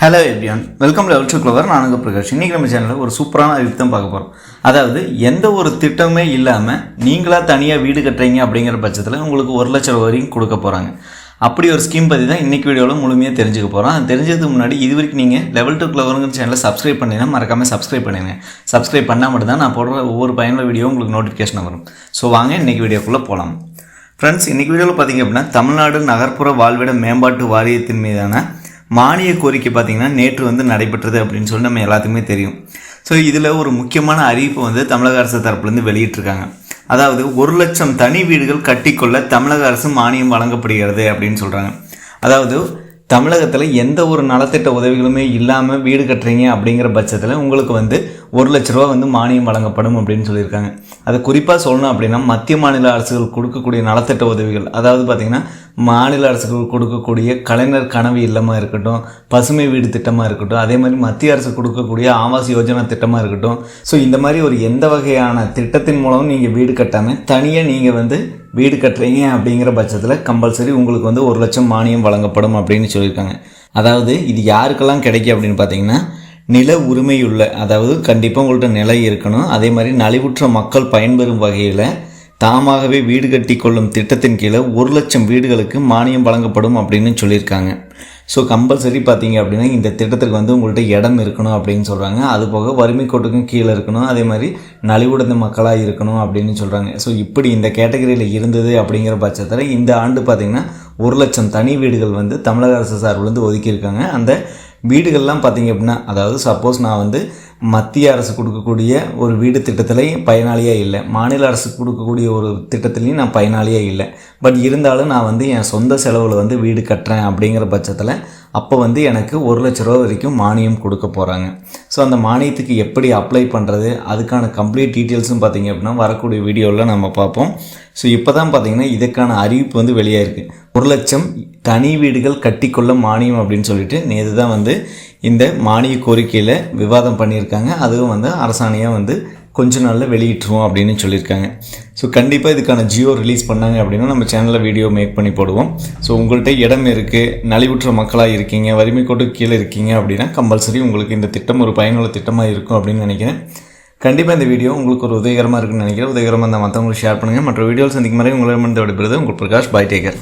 Hello everyone welcome level to clever நான் உங்கள் பிரகாஷ். இன்றைக்கி நம்ம சேனலில் ஒரு சூப்பரான அறிவிப்பு தான் பார்க்க போகிறோம் அதாவது எந்த ஒரு திட்டமே இல்லாமல் நீங்களாக தனியாக வீடு கட்டுறீங்க அப்படிங்கிற பட்சத்தில் உங்களுக்கு ஒரு லட்சம் ரூபா வரைக்கும் கொடுக்க போகிறாங்க அப்படி ஒரு ஸ்கீம் பற்றி தான் இன்றைக்கி வீடியோவில் முழுமையாக தெரிஞ்சுக்க போகிறோம் அது தெரிஞ்சதுக்கு முன்னாடி இது வரைக்கும் நீங்கள் லெவல் டூ க்ளவருங்கிற சேனலை சப்ஸ்கிரைப் பண்ணிங்கன்னா மறக்காமல் சப்ஸ்கிரைப் பண்ணிடுங்க சப்ஸ்கிரைப் பண்ணால் மட்டும் தான் நான் போடுற ஒவ்வொரு பயனுள்ள வீடியோ உங்களுக்கு நோட்டிஃபிகேஷன் வரும். ஸோ வாங்க இன்றைக்கி வீடியோக்குள்ளே போகலாம் ஃப்ரெண்ட்ஸ் இன்றைக்கி வீடியோவில் பார்த்தீங்க அப்படின்னா தமிழ்நாடு நகர்ப்புற வாழ்விட மேம்பாட்டு வாரியத்தின் மீதான மானிய கோரிக்கை பார்த்தீங்கன்னா நேற்று வந்து நடைபெற்றது அப்படின்னு சொல்லி நம்ம எல்லாத்துக்குமே தெரியும். ஸோ இதில் ஒரு முக்கியமான அறிவிப்பு வந்து தமிழக அரசு தரப்புலேருந்து வெளியிட்டிருக்காங்க. அதாவது ஒரு லட்சம் தனி வீடுகள் கட்டிக்கொள்ள தமிழக அரசு மானியம் வழங்கப்படுகிறது அப்படின்னு சொல்கிறாங்க அதாவது தமிழகத்தில் எந்த ஒரு நலத்திட்ட உதவிகளுமே இல்லாமல் வீடு கட்டுறீங்க அப்படிங்கிற பட்சத்தில் உங்களுக்கு வந்து ஒரு லட்ச ரூபா வந்து மானியம் வழங்கப்படும் அப்படின்னு சொல்லியிருக்காங்க. அது குறிப்பாக சொல்லணும் அப்படின்னா மத்திய மாநில அரசுகள் கொடுக்கக்கூடிய நலத்திட்ட உதவிகள் அதாவது பார்த்திங்கன்னா மாநில அரசுகள் கொடுக்கக்கூடிய கலைஞர் கனவு இல்லமாக இருக்கட்டும் பசுமை வீடு திட்டமாக இருக்கட்டும் அதே மாதிரி மத்திய அரசு கொடுக்கக்கூடிய ஆவாஸ் யோஜனா திட்டமாக இருக்கட்டும். ஸோ இந்த மாதிரி ஒரு எந்த வகையான திட்டத்தின் மூலமும் நீங்கள் வீடு கட்டாமல் தனியாக நீங்கள் வந்து வீடு கட்டுறீங்க அப்படிங்கிற பட்சத்தில் கம்பல்சரி உங்களுக்கு வந்து ஒரு லட்சம் மானியம் வழங்கப்படும் அப்படின்னு சொல்லியிருக்காங்க. அதாவது இது யாருக்கெல்லாம் கிடைக்கும் அப்படின்னு பார்த்தீங்கன்னா நில உரிமையுள்ள அதாவது கண்டிப்பாக உங்கள்கிட்ட நிலை இருக்கணும். அதே மாதிரி நலிவுற்ற மக்கள் பயன்பெறும் வகையில் தாமாகவே வீடு கட்டி கொள்ளும் திட்டத்தின் கீழே ஒரு லட்சம் வீடுகளுக்கு மானியம் வழங்கப்படும் அப்படின்னு சொல்லியிருக்காங்க. ஸோ கம்பல்சரி பார்த்தீங்க அப்படின்னா இந்த திட்டத்துக்கு வந்து உங்கள்கிட்ட இடம் இருக்கணும் அப்படின்னு சொல்கிறாங்க அது போக வறுமை கோட்டுக்கும் கீழே இருக்கணும். அதே மாதிரி நலிவுடைந்த மக்களாக இருக்கணும் அப்படின்னு சொல்கிறாங்க ஸோ இப்படி இந்த கேட்டகரியில் இருந்தது அப்படிங்கிற பட்சத்தில் இந்த ஆண்டு பார்த்திங்கன்னா ஒரு லட்சம் தனி வீடுகள் வந்து தமிழக அரசு சார்பிலேருந்து ஒதுக்கியிருக்காங்க. அந்த வீடுகள்லாம் பார்த்திங்க அப்படின்னா அதாவது சப்போஸ் நான் வந்து மத்திய அரசு கொடுக்கக்கூடிய ஒரு வீடு திட்டத்திலையும் பயனாளியாக இல்லை. மாநில அரசு கொடுக்கக்கூடிய ஒரு திட்டத்துலேயும் நான் பயனாளியாக இல்லை. பட் இருந்தாலும் நான் வந்து என் சொந்த செலவில் வந்து வீடு கட்டுறேன் அப்படிங்கிற பட்சத்தில் அப்போ வந்து எனக்கு ஒரு லட்ச ரூபா வரைக்கும் மானியம் கொடுக்க போகிறாங்க ஸோ அந்த மானியத்துக்கு எப்படி அப்ளை பண்ணுறது அதுக்கான கம்ப்ளீட் டீட்டெயில்ஸும் பார்த்திங்க அப்படின்னா வரக்கூடிய வீடியோவில் நம்ம பார்ப்போம். ஸோ இப்போ தான் பார்த்தீங்கன்னா இதுக்கான அறிவிப்பு வந்து வெளியாக இருக்குது ஒரு லட்சம் தனி வீடுகள் கட்டிக்கொள்ள மானியம் அப்படின்னு சொல்லிட்டு நேற்று தான் வந்து இந்த மானிய கோரிக்கையில் விவாதம் பண்ணியிருக்காங்க. அதுவும் வந்து அரசாணையாக வந்து கொஞ்ச நாளில் வெளியிட்டுருவோம் அப்படின்னு சொல்லியிருக்காங்க. ஸோ கண்டிப்பாக இதுக்கான ஜியோ ரிலீஸ் பண்ணாங்க அப்படின்னா நம்ம சேனலில் வீடியோ மேக் பண்ணி போடுவோம். ஸோ உங்கள்கிட்ட இடம் இருக்குது நலிவுற்ற மக்களாக இருக்கீங்க வறுமை கோட்டு கீழே இருக்கீங்க அப்படின்னா கம்பல்சரி உங்களுக்கு இந்த திட்டம் ஒரு பயனுள்ள திட்டமாக இருக்கும் அப்படின்னு நினைக்கிறேன். கண்டிப்பாக இந்த வீடியோ உங்களுக்கு ஒரு உதவிகரமாக இருக்குன்னு நினைக்கிறேன். உதவிகரமாக இருந்தால் மற்றவங்களுக்கு ஷேர் பண்ணுங்கள் மற்ற வீடியோஸ் சந்திக்கும் மாதிரி உங்களிடமிருந்து விடுபடுறது உங்கள் பிரகாஷ் பை டேக்கர்